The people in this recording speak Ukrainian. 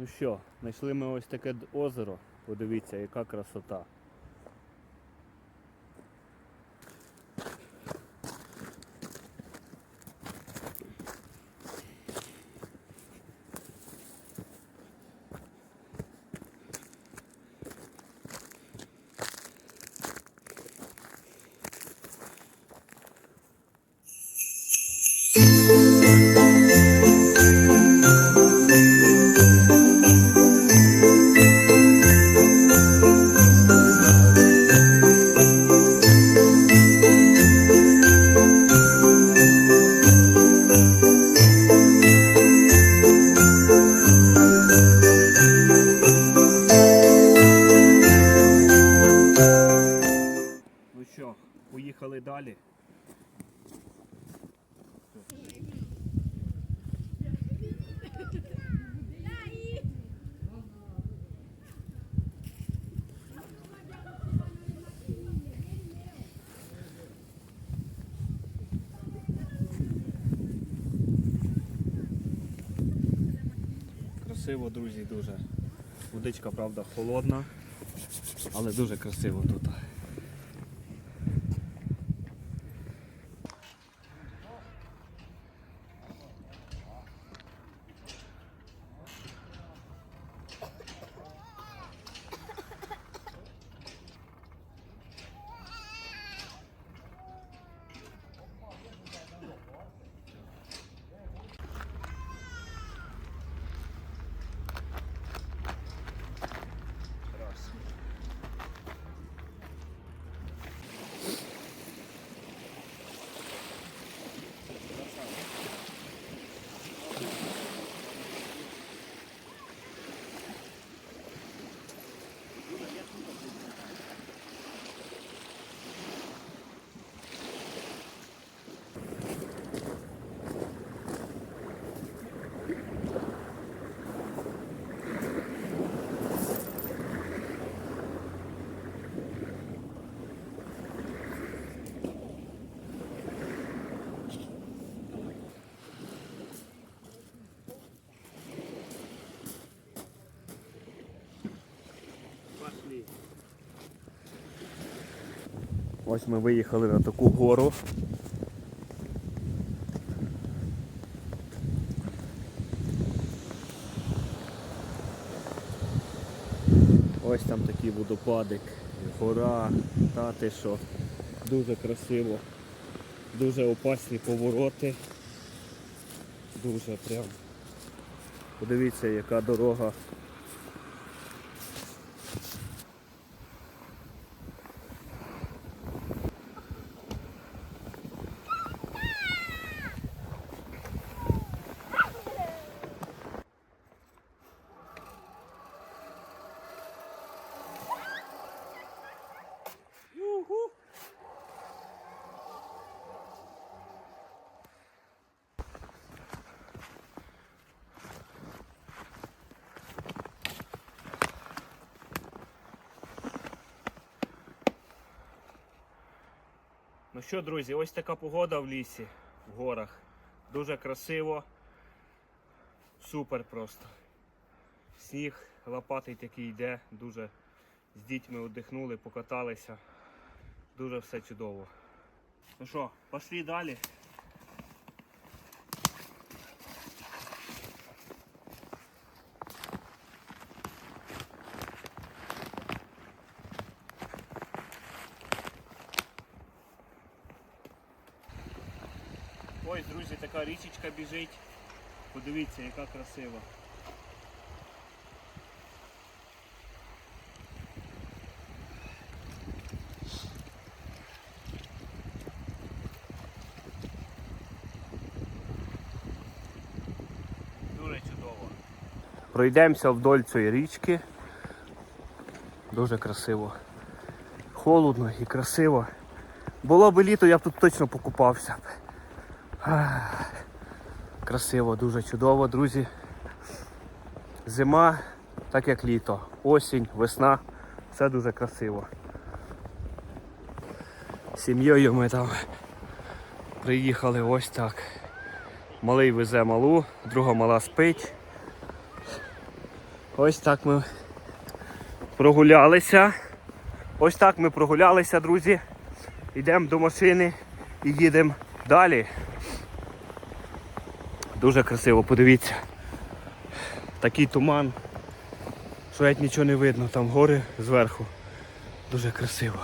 Ну що, знайшли ми ось таке озеро. Подивіться, яка красота. Поїхали далі. Красиво, друзі, дуже. Водичка, правда, холодна, але дуже красиво тут. Ось ми виїхали на таку гору. Ось там такий водопадик, гора, та ти що. Дуже красиво. Дуже опасні повороти. Дуже прям. Подивіться, яка дорога Ну що, друзі, ось така погода в лісі, в горах. Дуже красиво. Супер просто. Сніг лопатий такий йде, дуже з дітьми віддихнули, покаталися. Дуже все чудово. Ну що, пішли далі. Ось, друзі, така річечка біжить. Подивіться, яка красива. Дуже чудово. Пройдемося вдоль цієї річки. Дуже красиво. Холодно і красиво. Було б літо, я б тут точно покупався. Красиво, дуже чудово, друзі. Зима, так як літо. Осінь, весна. Все дуже красиво. Сім'єю ми там приїхали ось так. Малий везе малу, друга мала спить. Ось так ми прогулялися. Ось так ми прогулялися, друзі. Йдемо до машини і їдемо далі. Дуже красиво, подивіться. Такий туман, що геть нічого не видно, там гори зверху. Дуже красиво.